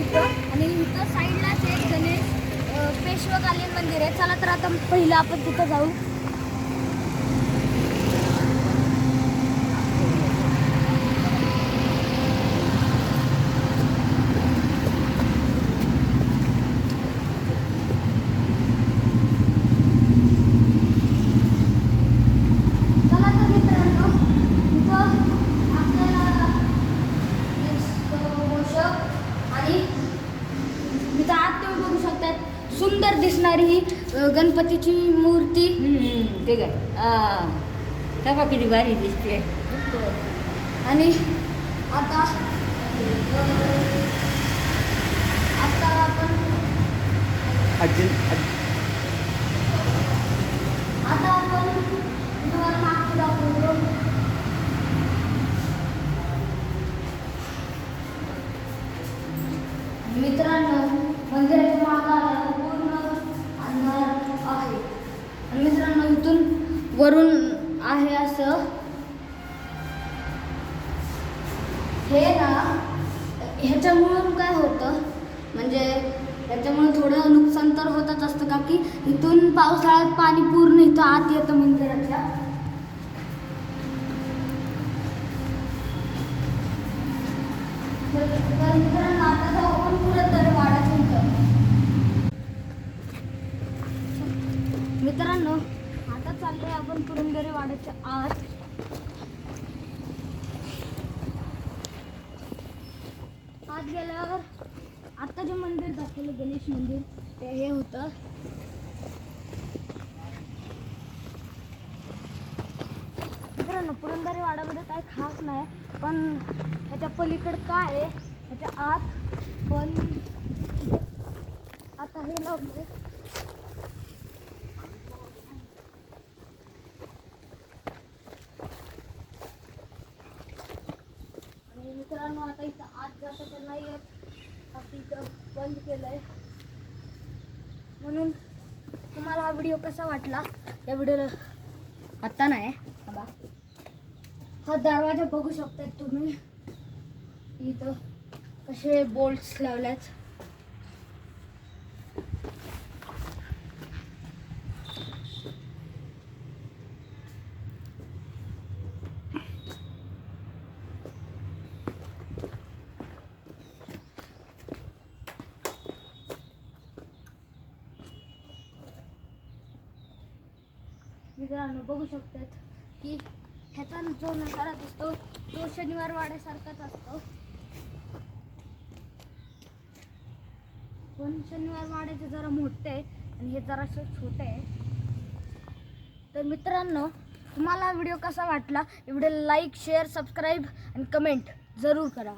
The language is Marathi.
इथं. आणि इथं साईडलाच एक गणेश पेशवकालीन मंदिर आहे. चला तर आता पहिलं आपण तिथं जाऊ चला तर मित्रांनो इथं आपल्याला मोषक आणि इथं आत तुम्ही बघू शकतात सुंदर दिसणारी ही अ, गणपतीची मूर्ती. हम्म, ते काय? आ, तेव्हा किती भारी दिसते. आणि आता आता आपण अजून आता आपण तुम्हाला मागचं दाखवतो मित्रांनो मंदिराच्या मागाला पूर्ण अंधार आहे आणि मित्रांनो इथून वरून आहे असं. हे ना ह्याच्यामुळं काय होतं? म्हणजे त्याच्यामुळे थोडं नुकसान तर होतच असतं का की इथून पावसाळ्यात पाणी पूर्ण इथं आत येतं मंदिराच्या तर- तर मित्रांनो आता जाऊ आपण पुढं तर वाढायचं इथं मित्रांनो आता चाललोय आपण पुरंदरे वाड्याच्या आत. आत गेल्यावर आता जे मंदिर दाखवलं गणेश मंदिर ते हे होतं. मित्रांनो पुरंदरे वाड्यामध्ये काय खास नाही पण ह्याच्या पलीकडे काय आहे ह्याच्या आत पण आता हे लावलं आणि मित्रांनो आता इथं आत जास्त तर नाही येत आता इथं बंद केलंय. म्हणून तुम्हाला हा व्हिडिओ कसा वाटला? या व्हिडिओला आत्ता नाही बाबा हा दरवाजा बघू शकतात तुम्ही. इथं कसे बोल्ट्स लावल्यात. मित्रांनो बघू शकतात की ह्याचा जो नजारा दिसतो तो शनिवार वाड्यासारखाच असतो. पण शनिवार वाड्याचे जरा मोठे आहे आणि हे जरासे छोटे आहे. तर मित्रांनो तुम्हाला व्हिडिओ कसा वाटला? व्हिडिओ लाईक शेअर सबस्क्राईब आणि कमेंट जरूर करा.